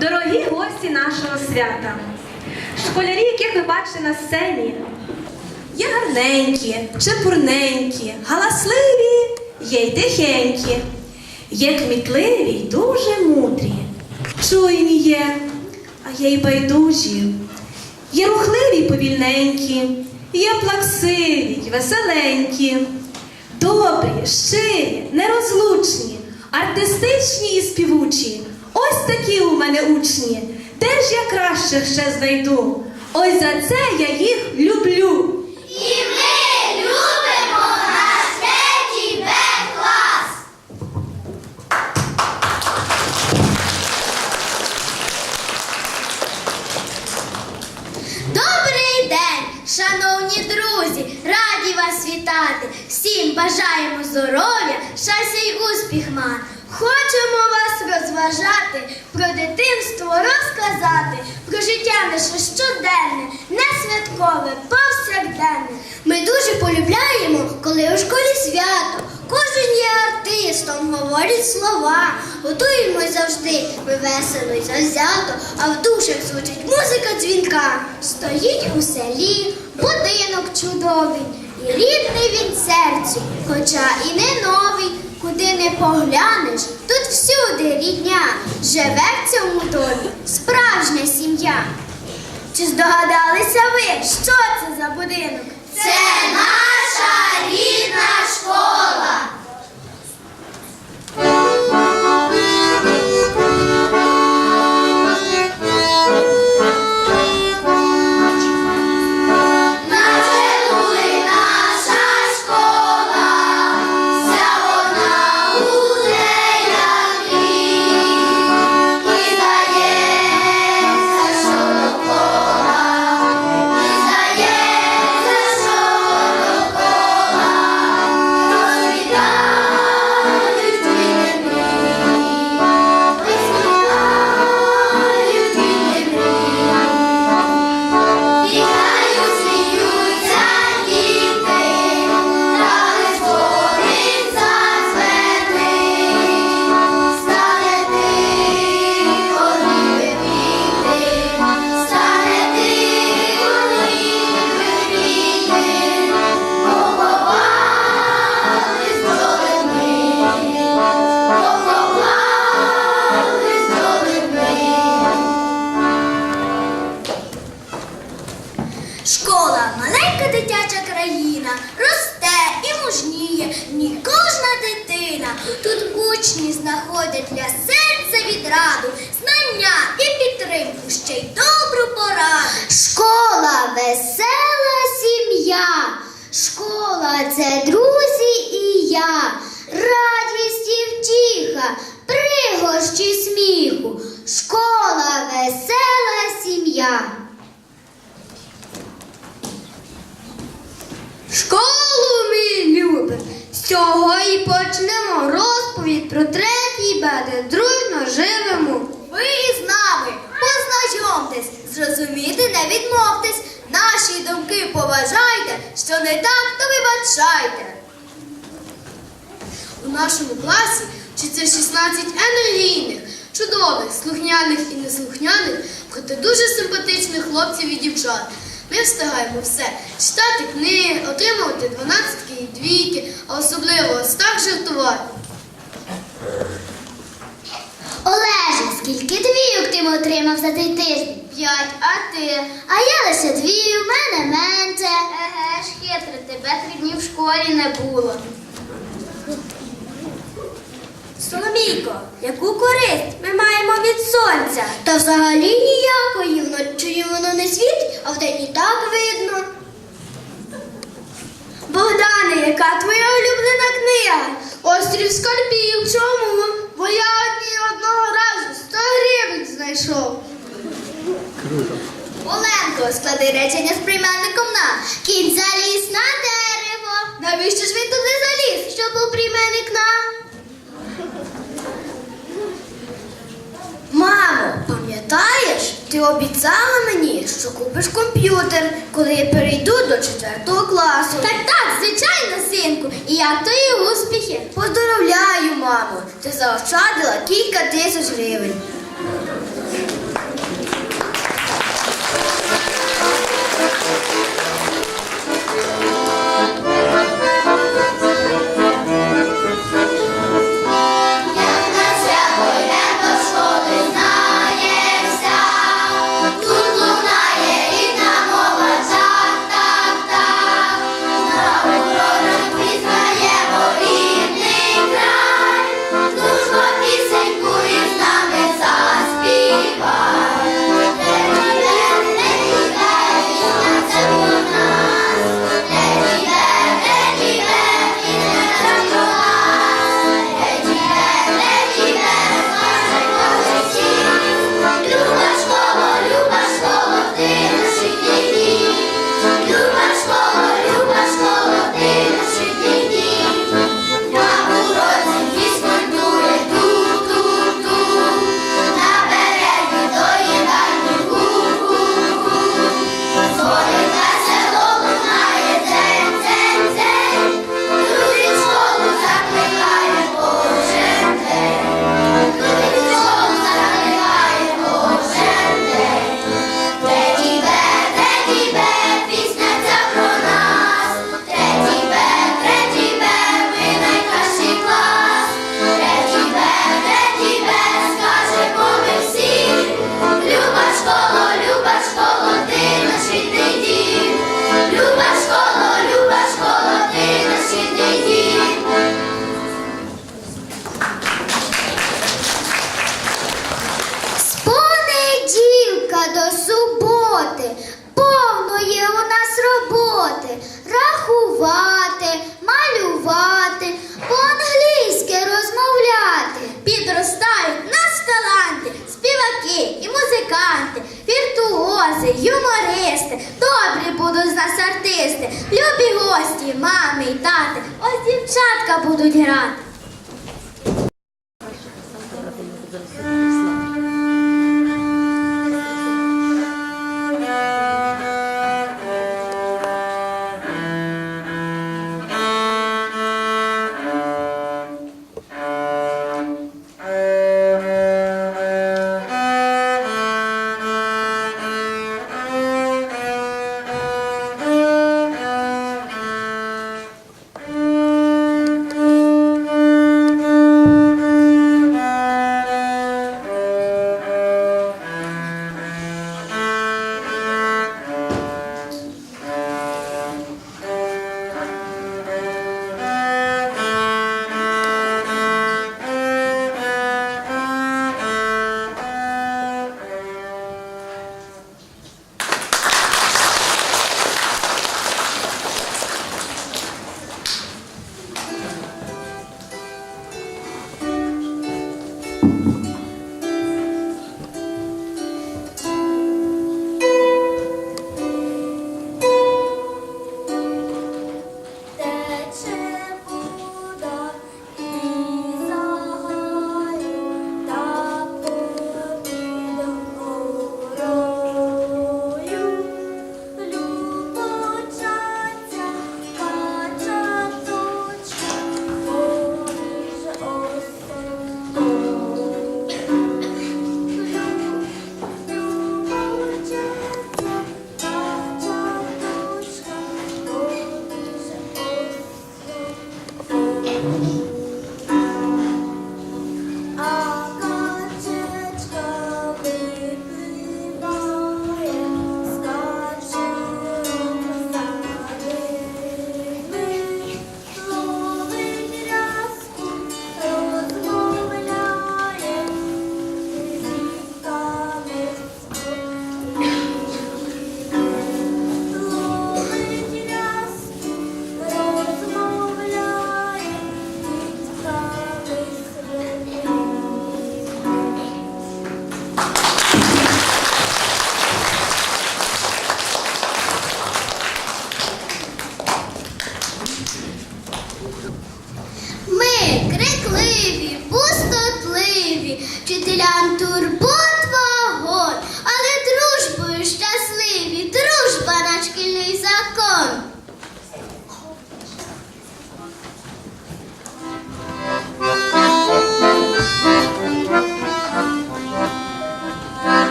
Дорогі гості нашого свята, школярі, яких ви бачите на сцені, є гарненькі, чепурненькі, галасливі, є й тихенькі, є кмітливі й дуже мудрі, чуйні є, а є й байдужі, є рухливі й повільненькі, є плаксиві й веселенькі, добрі, щирі, нерозлучні, артистичні і співучі. Ось такі у мене учні. Де ж я кращих ще знайду? Ось за це я їх люблю. І ми любимо наш третій Б-клас. Добрий день, шановні друзі! Раді вас вітати! Всім бажаємо здоров'я, щастя й успіх мати! Хочемо вас розважати, про дитинство розказати, про життя наше щоденне, не святкове, повсякденне. Ми дуже полюбляємо, коли у школі свято. Кожен є артистом, говорить слова. Готуємось завжди, ми весело й завзято, а в душах звучить музика дзвінка. Стоїть у селі будинок чудовий, і рідний він серцю, хоча і не новий. Куди не поглянеш, тут всюди рідня, живе в цьому домі справжня сім'я. Чи здогадалися ви, що це за будинок? Це наша рідна школа. Школу ми любимо. З цього і почнемо розповідь про третій Б, де дружно живемо. Ви з нами познайомтесь, зрозуміти не відмовтесь. Наші думки поважайте, що не так, то вибачайте. У нашому класі вчиться 16 енергійних, чудових, слухняних і неслухняних, проте дуже симпатичних хлопців і дівчат. Ми встигаємо все читати книги, отримувати дванадцятки і двійки, а особливо так жартувати. Олеже, скільки двійок ти отримав за цей тиждень? П'ять, а ти? А я лише дві, в мене менше. Еге ж, хитре, тебе три дні в школі не було. Соломійко, яку користь ми маємо від сонця? Та взагалі ніякої, вночі воно не світить, а вдень і так видно. Богдане, яка твоя улюблена книга? Острів скарбів. Чому? Бо я одні одного разу 100 гривень знайшов. Оленко, склади речення з прийменником на. Кінь заліз на дерево. Навіщо ж він туди заліз? Що був прийменник на? Мамо, пам'ятаєш, ти обіцяла мені, що купиш комп'ютер, коли я перейду до четвертого класу. Так, так, звичайно, синку. І як твої успіхи? Поздоровляю, мамо. Ти заощадила кілька тисяч гривень. рахувати, малювати, по-англійськи розмовляти. Підростають нас таланти, співаки і музиканти, віртуози, юмористи, добрі будуть з нас артисти, любі гості, мами й тати. Ось дівчатка будуть грати.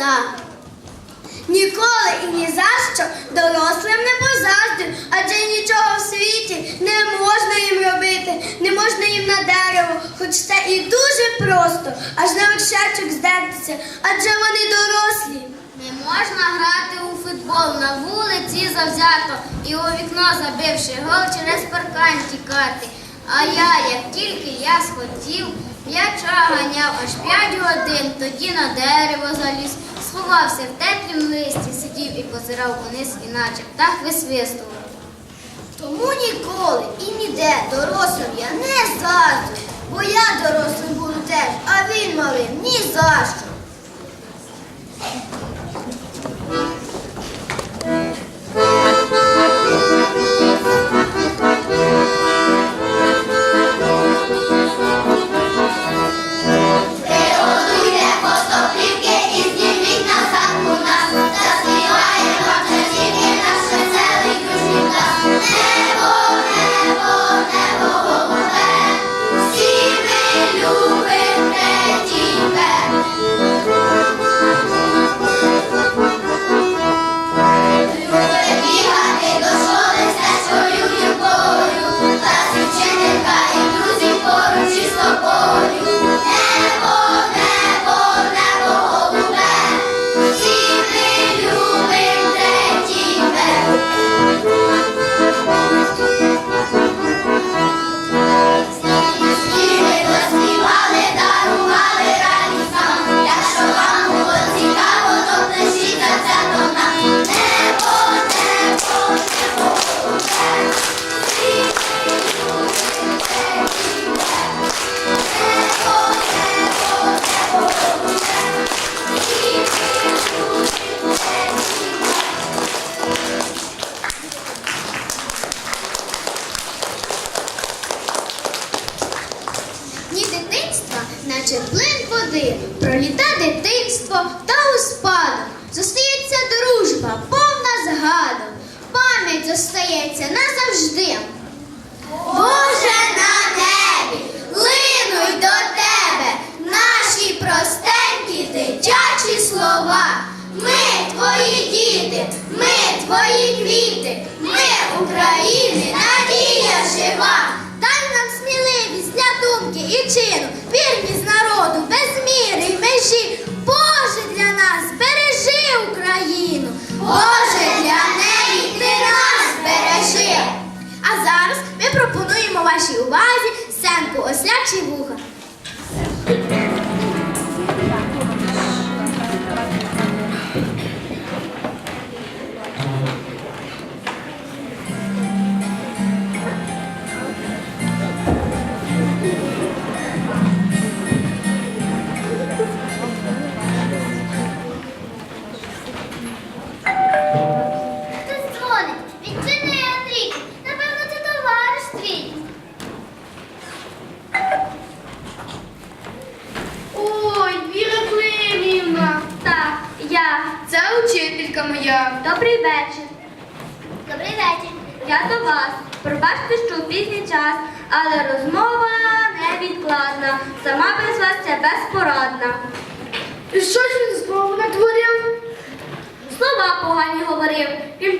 Краса. Ніколи і ні за що дорослим не позаздрю, адже нічого в світі не можна їм робити, не можна їм на дерево, хоч це і дуже просто, аж на вершечок здертися, адже вони дорослі. Не можна грати у футбол на вулиці завзято і у вікно забивши гол через паркан тікати. А я, як тільки я схотів, м'яча ганяв аж п'ять годин, тоді на дерево заліз, сховався в теплім листі, сидів і позирав униз, іначе птах висвистував. Тому ніколи і ніде дорослим я не заздрю, бо я дорослим буду теж, а він малим ні за що. Наче плин води, проліта дитинство та у спадок. Зостається дружба, повна згадок, пам'ять зостається назавжди. Боже на небі, линуть до тебе наші простенькі дитячі слова. Ми твої діти, ми твої квіти, ми України, надія жива. Дай нам сміливість для думки і чину, вашій увазі сценку Ослячі вуха.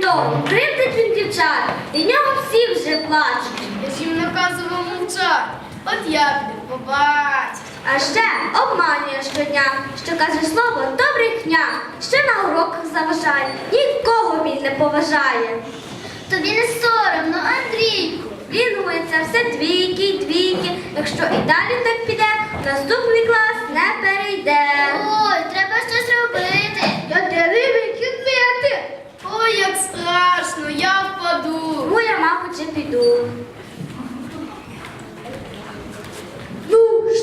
Крім кривдить він дівчат. І нього всі вже плачуть. Я ж їм наказував мовчати. От я піду побачу. А ще обманює щодня, що каже слово то брехня, ще на уроках заважає, нікого він не поважає. Тобі не соромно, Андрійку. Він гується все двійки й двійки. Якщо і далі так піде, наступний клас не перейде. Ой, треба щось робити. Я деревень відбити. Ой, як страшно, я впаду. Тому я, мабуть, і піду.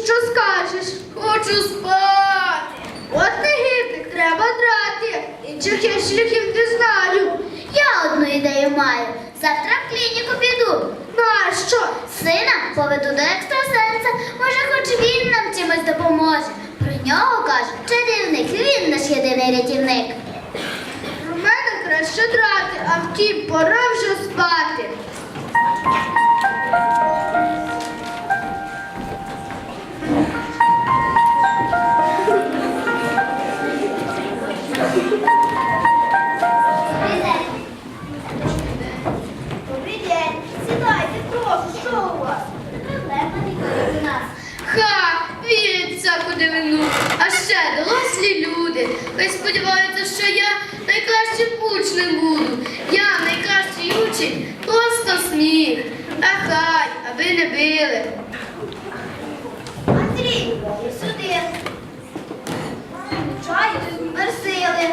що скажеш? Хочу спати. От негідник треба драти. Інших я шляхів не знаю. Я одну ідею маю. Завтра в клініку піду. Нащо? Сина поведу до екстрасенса. Може, хоч він нам чимось допоможе. Про нього кажуть, чарівник, він наш єдиний рятівник. Про мене краще драти, а пора вже не били. Андрій, сюди. Чаю, мерсили.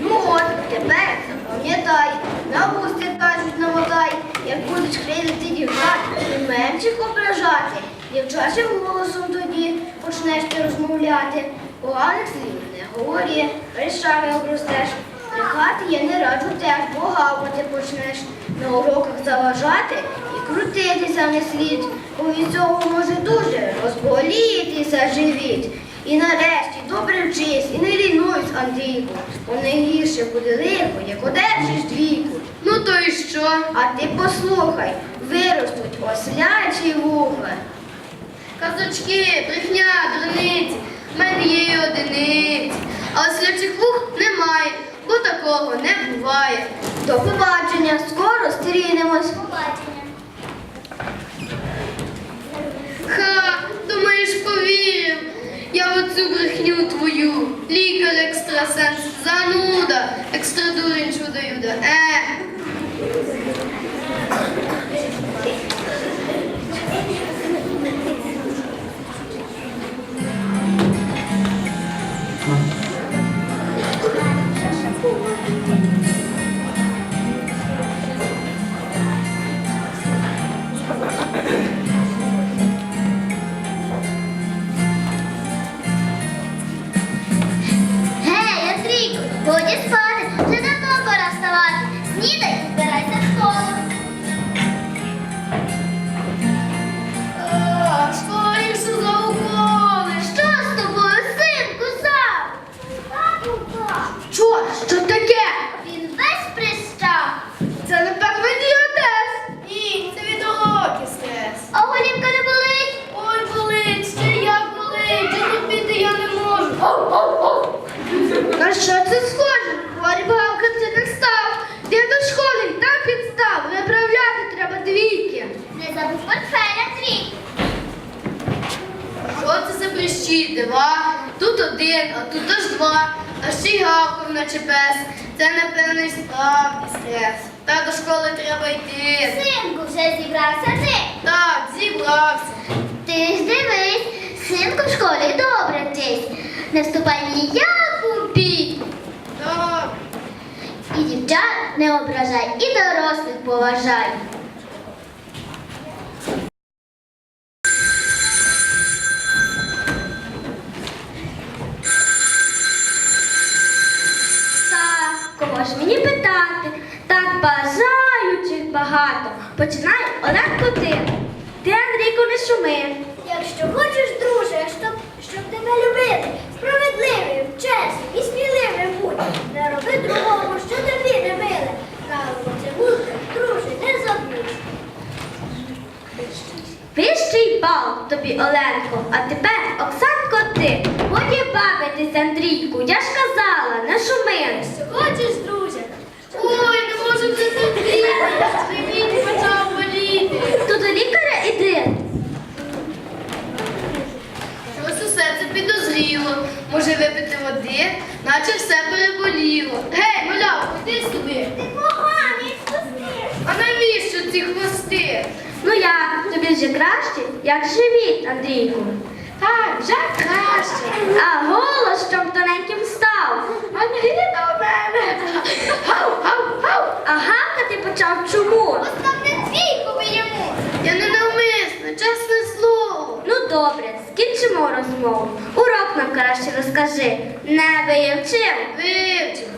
Ну от, тепер запам'ятай, на вусті кажуть намотай, як будеш хрилити дівчат, і менших ображати. Дівчачим голосом тоді почнеш ти розмовляти. Поганих слів не говори, речами обростеш. Брехати я не раджу теж, бо гавкати почнеш. На уроках заважати і крутитися не слід, бо від цього може дуже розболітися живіт. І нарешті добре вчись і не лінуйсь, Андрійку, бо найгірше буде лихо, як одержиш двійку. Ну то і що? А ти послухай, виростуть ослячі вуха. Казочки, брехня, дурниці, в мене є одиниці, а ослячих вух немає, такого не буває. До побачення, скоро стрінемось. Побачення. Ха, думаєш, повірив? Я в оцю брехню твою. Лікар екстрасенс, зануда, екстрадурень чудо юда. Е. вступай ніяку бій. Так. І дівчат не ображай, і дорослих поважай. надоїло. Гей, малявко, йди собі. Ти поганий хвости. А навіщо ці хвости? Ну як, тобі вже краще, як живіт, Андрійку. Так, вже краще. А голос, щоб тоненьким став. Андрій до мене. Гав, гав, гав. А гавкати почав чому? Поставте двійку йому. Я не навмисно, чесне слово. Ну добре, скінчимо розмову. Урок нам краще розкажи. Не вивчив? Вивчив.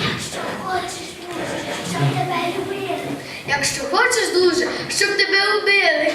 Якщо хочеш, дуже, щоб тебе любили. Якщо хочеш дуже, щоб тебе убили.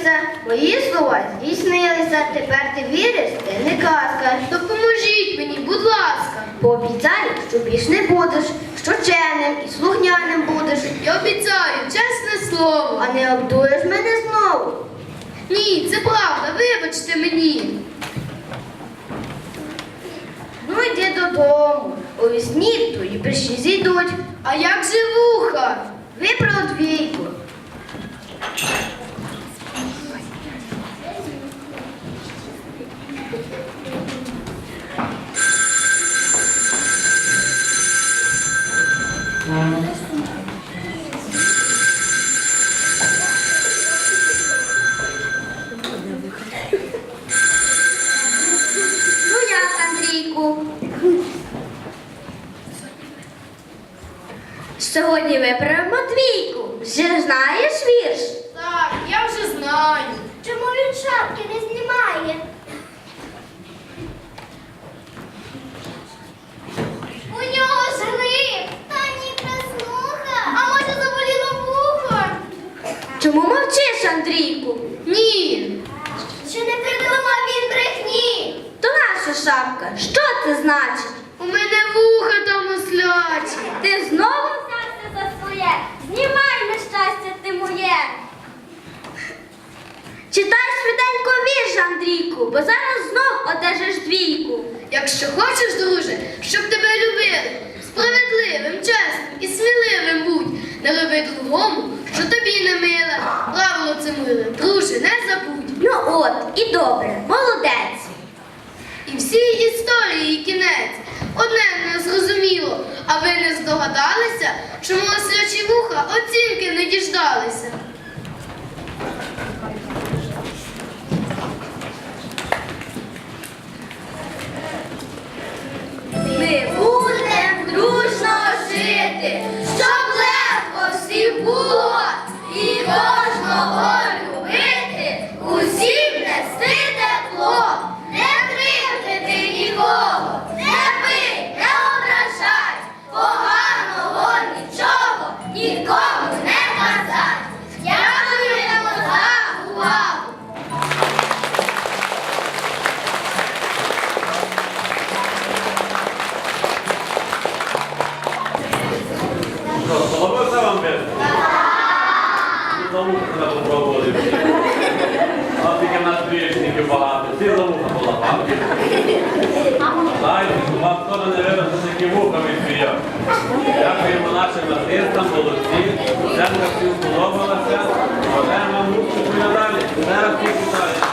Зустрілися. Мої слова здійснилися. Тепер ти віриш, це не казка. Допоможіть мені, будь ласка. Пообіцяй, що більш не будеш, що чемним і слухняним будеш. Я обіцяю, чесне слово. А не обдуєш мене знову. Ні, це правда, вибачте мені. Ну йди додому. У вісні твої прищі зійдуть. А як же вуха? Вибрав двійку. Ну як, Андрійку? Сьогодні про Матвійку. Вже знаєш вірш? Так, я вже знаю. Чому він шапки не знімає? У нього ж грип. Та ні, краснуха. А може заболіло вухо? Чому мовчиш, Андрійку? Ні. Ще не придумав він брехні. То наша шапка. Що це значить? У мене вуха там ослячі. Ти знову взявся за своє. Знімай нещастя ти моє. Читай швиденько вірш, Андрійку, бо зараз знов одержиш двійку. Якщо хочеш, друже, щоб тебе любили, справедливим, чесним і сміливим будь. Не роби другому, що тобі не миле. Правило це миле, друже, не забудь. Ну от, і добре, молодець. І всій історії кінець. Одне не зрозуміло, а ви не здогадалися, чому ослячі вуха оцінки не діждалися. Щоб легко всім було і кожного любити, усім нести тепло, не кривдити нікого, не бий, не ображай, поганого нічого нікому не казать. Всі за попробували. А тільки на трішників багато. ціла вуха була полапали. Знаєте, вам хто не виросте такі вуха відбіяв. Дякуємо нашим артистам, молодці. Все всім сподобалося. Бажаємо вам успіху і Зараз Зараз всіх